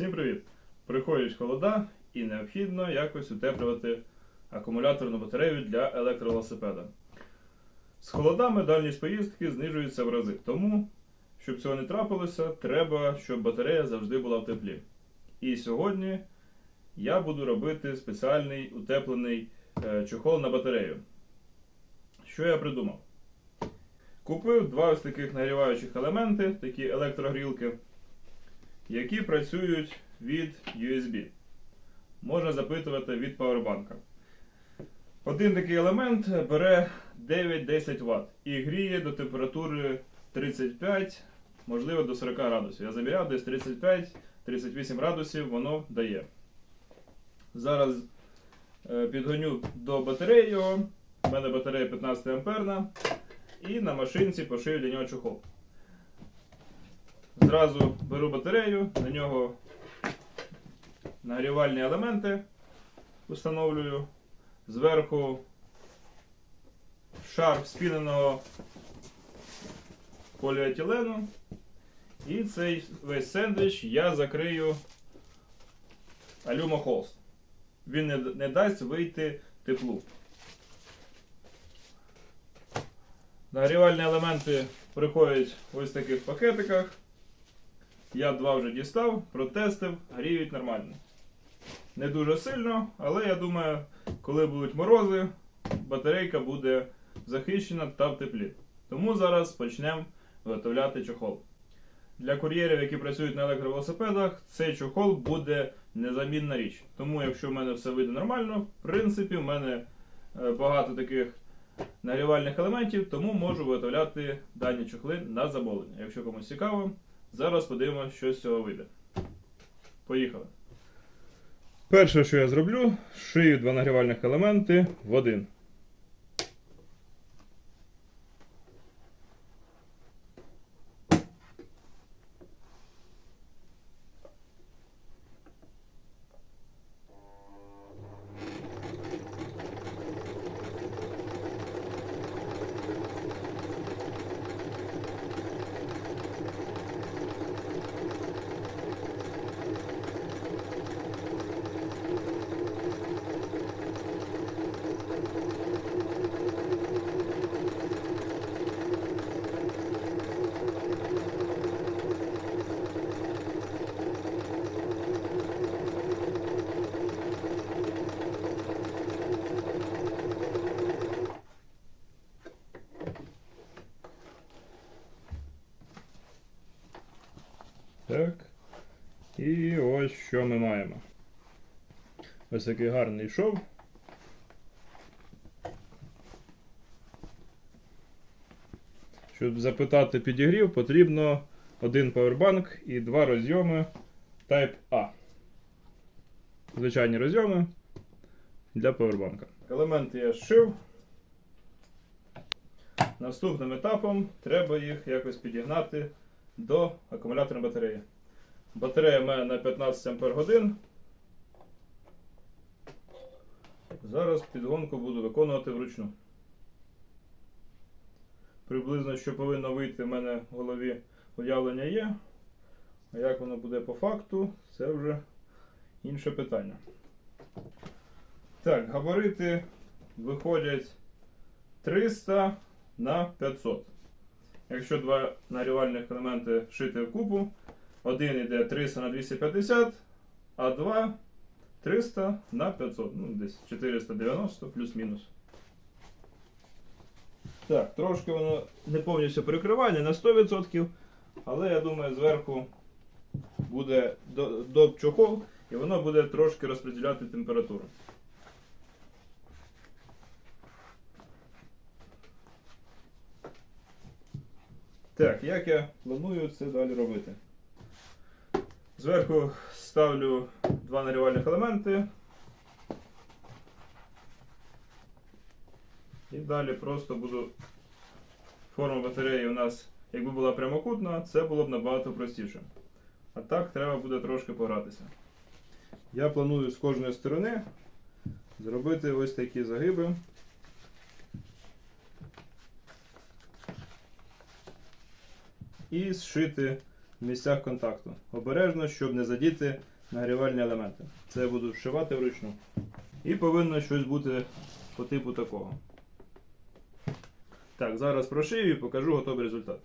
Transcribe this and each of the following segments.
Всім привіт! Приходять холода і необхідно якось утеплювати акумуляторну батарею для електровелосипеда. З холодами дальність поїздки знижується в рази. Тому, щоб цього не трапилося, треба, щоб батарея завжди була в теплі. І сьогодні я буду робити спеціальний утеплений е, чохол на батарею. Що я придумав? Купив два ось таких нагріваючих елементи, такі електрогрілки які працюють від USB. Можна запитувати від павербанка. Один такий елемент бере 9-10 Вт і гріє до температури 35, можливо до 40 градусів. Я заміряв десь 35-38 градусів воно дає. Зараз е, підгоню до батареї. У мене батарея 15 амперна. І на машинці пошию для нього чохол. Зразу беру батарею, на нього нагрівальні елементи встановлюю. Зверху шар спіненого поліетилену. І цей весь сендвіч я закрию алюмохолст. Він не, не дасть вийти теплу. Нагрівальні елементи приходять в ось таких пакетиках. Я два вже дістав, протестив, гріють нормально. Не дуже сильно, але я думаю, коли будуть морози, батарейка буде захищена та в теплі. Тому зараз почнемо виготовляти чохол. Для кур'єрів, які працюють на електровелосипедах, цей чохол буде незамінна річ. Тому, якщо в мене все вийде нормально, в принципі, в мене е, багато таких нагрівальних елементів, тому можу виготовляти дані чохли на замовлення. Якщо комусь цікаво, Зараз подивимося, що з цього вийде. Поїхали. Перше, що я зроблю, шию два нагрівальних елементи в один. Так. І ось що ми маємо. Ось такий гарний шов. Щоб запитати підігрів, потрібно один павербанк і два розйоми Type A. Звичайні розйоми для павербанка. Елементи я зшив. Наступним етапом треба їх якось підігнати до акумуляторної батареї. Батарея мене на 15 Ампер Зараз підгонку буду виконувати вручну. Приблизно, що повинно вийти в мене в голові уявлення є. А як воно буде по факту, це вже інше питання. Так, габарити виходять 300 на 500. Якщо два нагрівальних елементи шити в купу, один йде 300 на 250, а два 300 на 500. Ну, десь 490 плюс-мінус. Так, трошки воно не повністю перекриває, не на 100%, але я думаю, зверху буде доп чохол і воно буде трошки розподіляти температуру. Так, як я планую це далі робити? Зверху ставлю два нарівальних елементи. І далі просто буду. Форма батареї у нас, якби була прямокутна, це було б набагато простіше. А так треба буде трошки погратися. Я планую з кожної сторони зробити ось такі загиби. і зшити місцях контакту. Обережно, щоб не задіти нагрівальні елементи. Це я буду вшивати вручну. І повинно щось бути по типу такого. Так, зараз прошию і покажу готовий результат.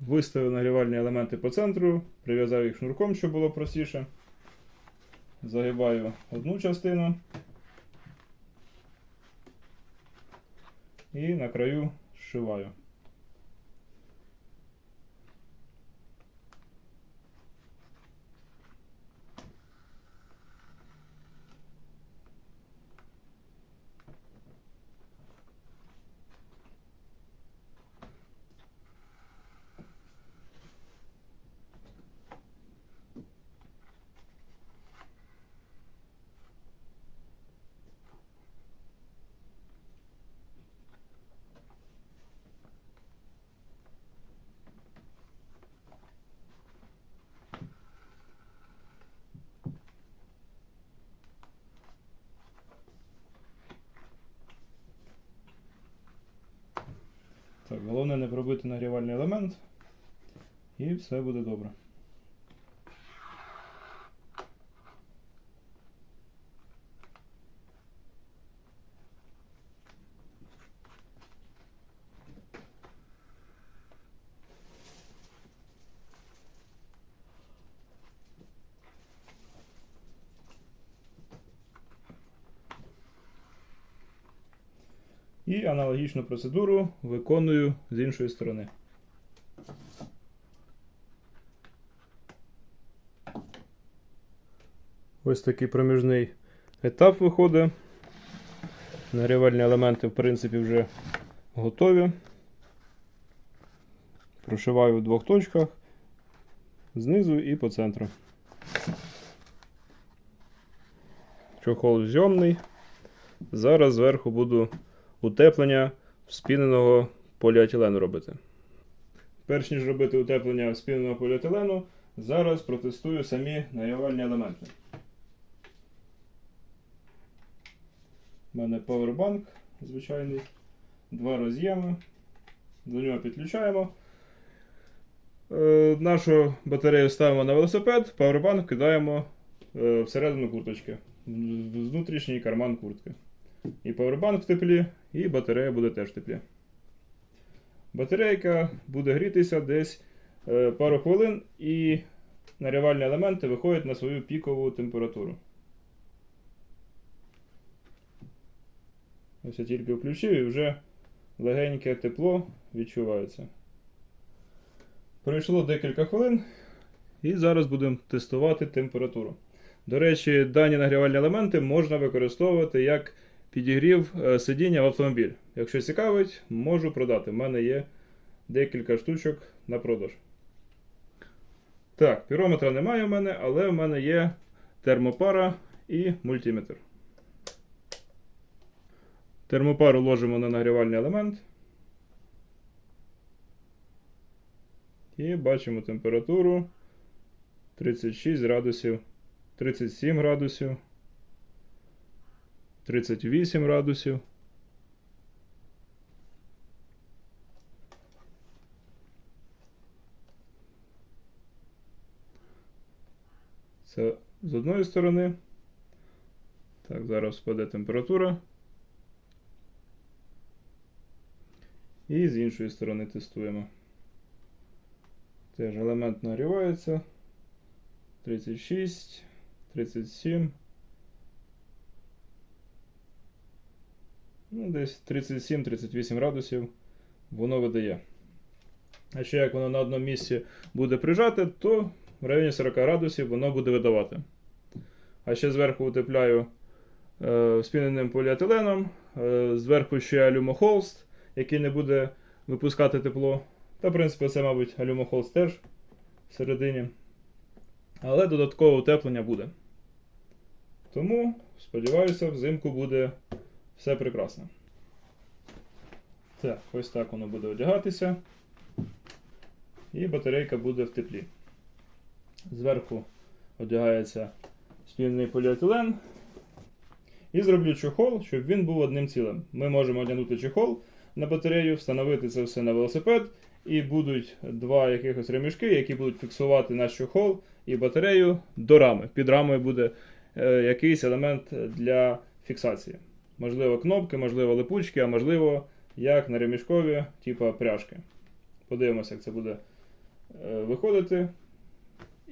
Виставив нагрівальні елементи по центру, прив'язав їх шнурком, щоб було простіше. Загибаю одну частину. І на краю зшиваю. Головне не пробити нагрівальний елемент. І все буде добре. І аналогічну процедуру виконую з іншої сторони. Ось такий проміжний етап виходить. Нагрівальні елементи, в принципі, вже готові. Прошиваю в двох точках знизу і по центру. Чохол зйомний. Зараз зверху буду утеплення вспіненого поліетилену робити. Перш ніж робити утеплення вспіненого поліетилену, зараз протестую самі нагрівальні елементи. У мене повербанк звичайний, два роз'єми. До нього підключаємо. Е, нашу батарею ставимо на велосипед, павербанк кидаємо е, всередину курточки, в внутрішній карман куртки. І павербанк в теплі, і батарея буде теж в теплі. Батарейка буде грітися десь е, пару хвилин, і нагрівальні елементи виходять на свою пікову температуру. Ось я тільки включив і вже легеньке тепло відчувається. Пройшло декілька хвилин, і зараз будемо тестувати температуру. До речі, дані нагрівальні елементи можна використовувати як підігрів е, сидіння в автомобіль. Якщо цікавить, можу продати. У мене є декілька штучок на продаж. Так, пірометра немає в мене, але в мене є термопара і мультиметр. Термопару ложимо на нагрівальний елемент. І бачимо температуру 36 градусів, 37 градусів. 38 градусів. Це з одної сторони. Так, зараз впаде температура. І з іншої сторони тестуємо. Теж елемент нагрівається. 36, 37. Ну, десь 37-38 градусів воно видає. А ще як воно на одному місці буде прижати, то в районі 40 градусів воно буде видавати. А ще зверху утепляю е, спіненим поліетиленом, е, зверху ще алюмохолст, який не буде випускати тепло. Та, в принципі, це, мабуть, алюмохолст теж всередині. Але додаткове утеплення буде. Тому, сподіваюся, взимку буде все прекрасно. Так, ось так воно буде одягатися. І батарейка буде в теплі. Зверху одягається спільний поліетилен. І зроблю чохол, щоб він був одним цілим. Ми можемо одягнути чохол на батарею, встановити це все на велосипед І будуть два якихось ремішки, які будуть фіксувати наш чохол і батарею до рами. Під рамою буде е, якийсь елемент для фіксації. Можливо, кнопки, можливо, липучки, а можливо, як на ремішкові, типу пряжки. Подивимося, як це буде е, виходити.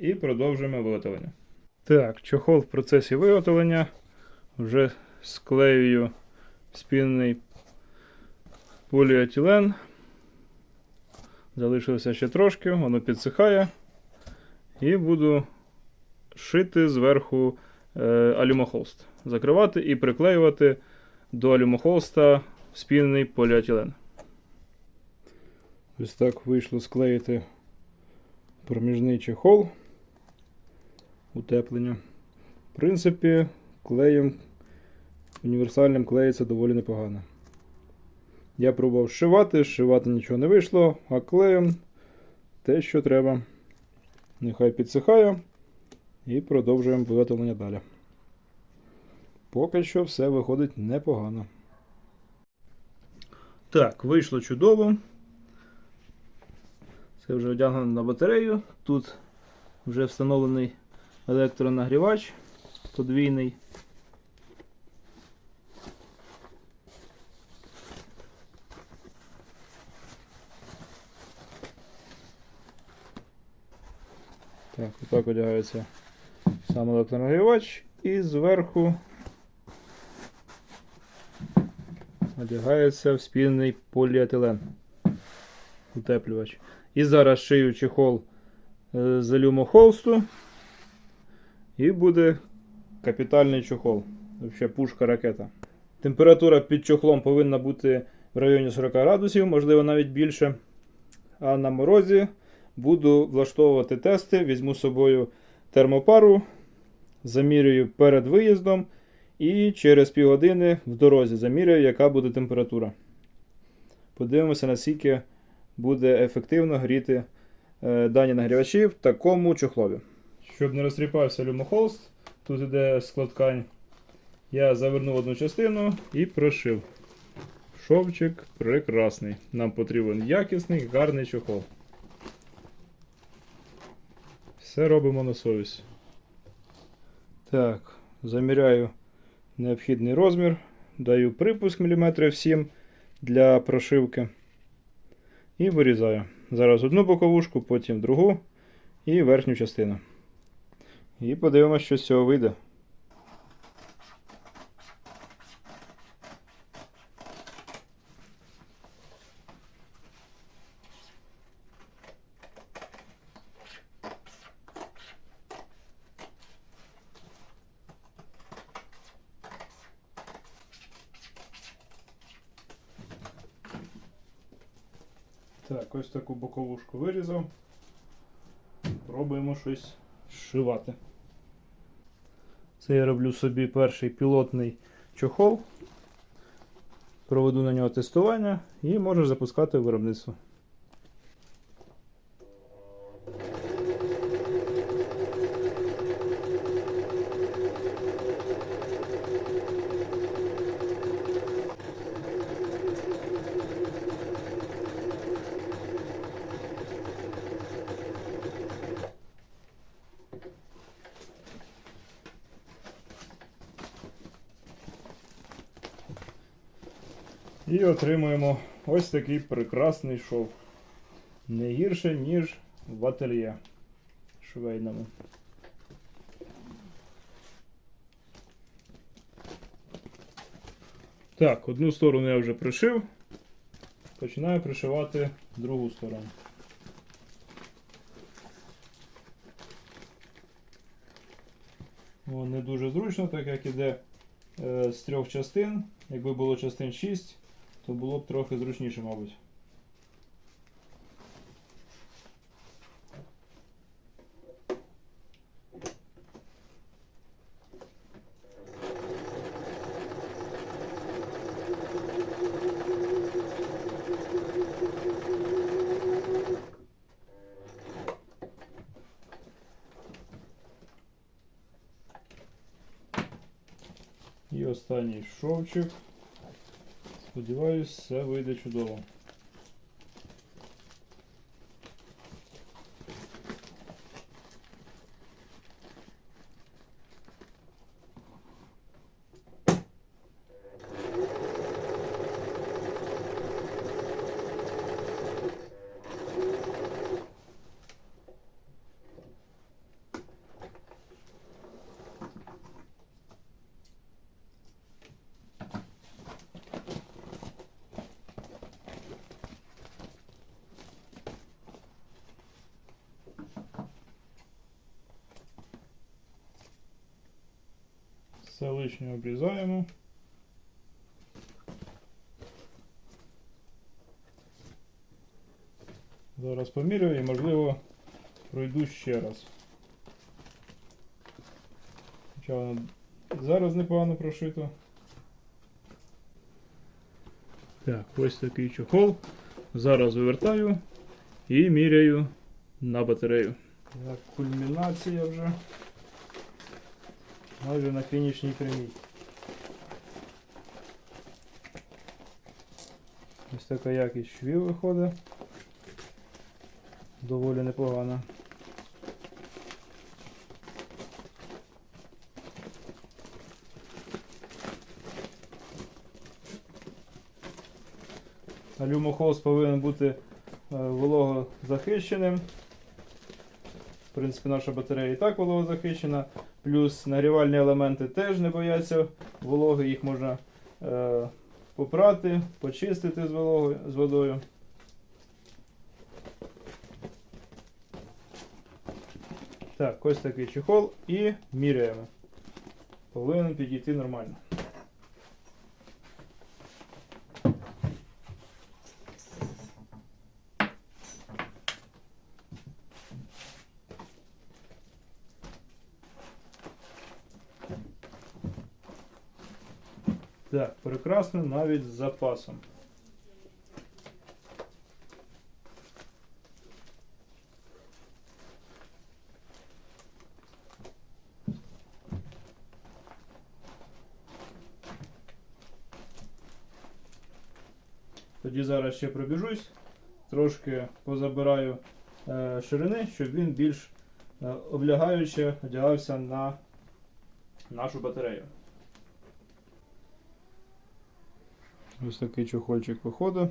І продовжуємо виготовлення. Так, чохол в процесі виготовлення. Вже склеюю спінний поліетилен. Залишилося ще трошки, воно підсихає. І буду шити зверху е, алюмохолст. Закривати і приклеювати до алюмохолста спінний поліетилен. Ось так вийшло склеїти проміжний чехол. Утеплення. В принципі, клеєм універсальним клеїться доволі непогано. Я пробував зшивати, зшивати нічого не вийшло, а клеєм те, що треба. Нехай підсихає. І продовжуємо виготовлення далі. Поки що все виходить непогано. Так, вийшло чудово. Це вже одягнено на батарею. Тут вже встановлений електронагрівач подвійний. Так, отак одягається сам електронагрівач і зверху одягається в спільний поліетилен утеплювач. І зараз шию чехол е, з алюмохолсту. І буде капітальний чохол. Взагалі пушка ракета. Температура під чохлом повинна бути в районі 40 градусів, можливо навіть більше. А на морозі буду влаштовувати тести. Візьму з собою термопару, замірюю перед виїздом і через півгодини в дорозі заміряю, яка буде температура. Подивимося, наскільки буде ефективно гріти е, дані нагрівачі в такому чохлові. Щоб не розтріпався люмохолст, тут іде складкань. Я завернув одну частину і прошив. Шовчик прекрасний. Нам потрібен якісний, гарний чохол. Все робимо на совість. Так, заміряю необхідний розмір. Даю припуск міліметрів 7 для прошивки. І вирізаю. Зараз одну боковушку, потім другу і верхню частину. І подивимося, що з цього вийде. Так, ось таку боковушку вирізав. Пробуємо щось зшивати. Це я роблю собі перший пілотний чохол. Проведу на нього тестування і можу запускати виробництво. І отримуємо ось такий прекрасний шов. Не гірше, ніж в ательє швейному. Так, одну сторону я вже пришив. Починаю пришивати другу сторону. О, не дуже зручно, так як іде е, з трьох частин. Якби було частин 6, то було б трохи зручніше, мабуть. І останній шовчик. Сподіваюсь, вийде чудово. Все лишнє обрізаємо. Зараз поміряю і, можливо, пройду ще раз. Хоча воно зараз непогано прошито. Так, ось такий чохол. Зараз вивертаю і міряю на батарею. Так, кульмінація вже. Майже на фінішній прямій. Ось така якість швів виходить. Доволі непогана. Люмохолст повинен бути е, вологозахищеним. В принципі, наша батарея і так вологозахищена. Плюс нагрівальні елементи теж не бояться вологи, їх можна е, попрати, почистити з, вологою, з водою. Так, ось такий чехол і міряємо. Повинен підійти нормально. Так, прекрасно, навіть з запасом. Тоді зараз ще пробіжусь, трошки позабираю е, ширини, щоб він більш е, облягаюче одягався на нашу батарею. Ось такий чохольчик виходить.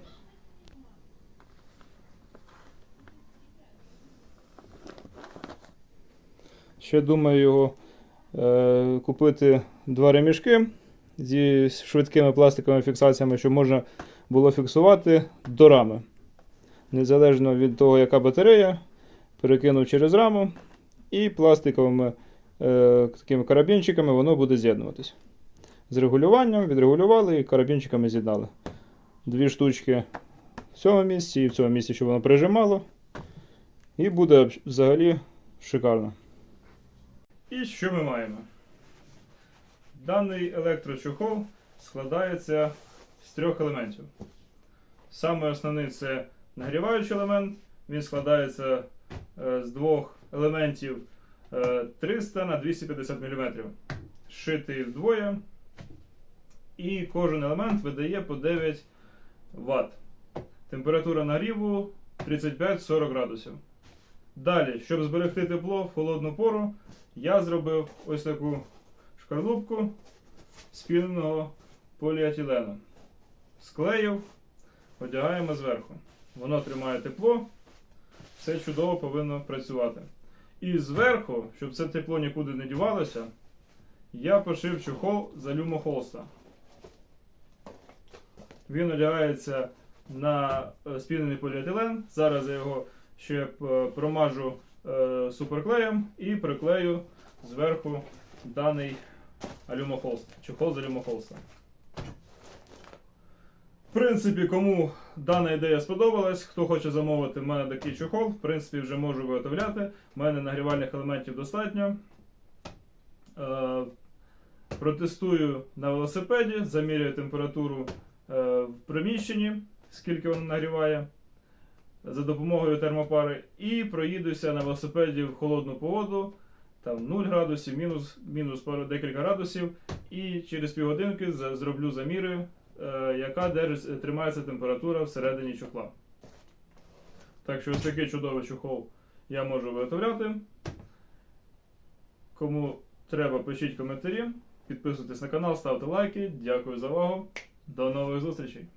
Ще думаю його е, купити два ремішки зі швидкими пластиковими фіксаціями, щоб можна було фіксувати до рами. Незалежно від того, яка батарея, перекинув через раму і пластиковими е, такими карабінчиками воно буде з'єднуватись з регулюванням, відрегулювали і карабінчиками з'єднали. Дві штучки в цьому місці і в цьому місці, щоб воно прижимало. І буде взагалі шикарно. І що ми маємо? Даний електрочохол складається з трьох елементів. Саме основний це нагріваючий елемент. Він складається е, з двох елементів е, 300 на 250 мм. Зшитий вдвоє. І кожен елемент видає по 9 Вт. Температура нагріву 35-40 градусів. Далі, щоб зберегти тепло в холодну пору, я зробив ось таку шкарлупку спіненого поліетилену. Склеїв, одягаємо зверху. Воно тримає тепло, все чудово повинно працювати. І зверху, щоб це тепло нікуди не дівалося, я пошив чохол з алюмохолста. Він одягається на е, спінений поліетилен. Зараз я його ще е, промажу е, суперклеєм і приклею зверху даний алюмохолст, чохол з алюмохолста. В принципі, кому дана ідея сподобалась, хто хоче замовити в мене такий чохол, в принципі, вже можу виготовляти. У мене нагрівальних елементів достатньо. Протестую на велосипеді, замірюю температуру в приміщенні, скільки воно нагріває за допомогою термопари, і проїдуся на велосипеді в холодну погоду, там 0 градусів, мінус, мінус пару декілька градусів, і через півгодинки зроблю заміри, е, яка держить, тримається температура всередині чохла. Так що ось такий чудовий чохол я можу виготовляти. Кому треба, пишіть коментарі, підписуйтесь на канал, ставте лайки. Дякую за увагу. До нових зустрічей!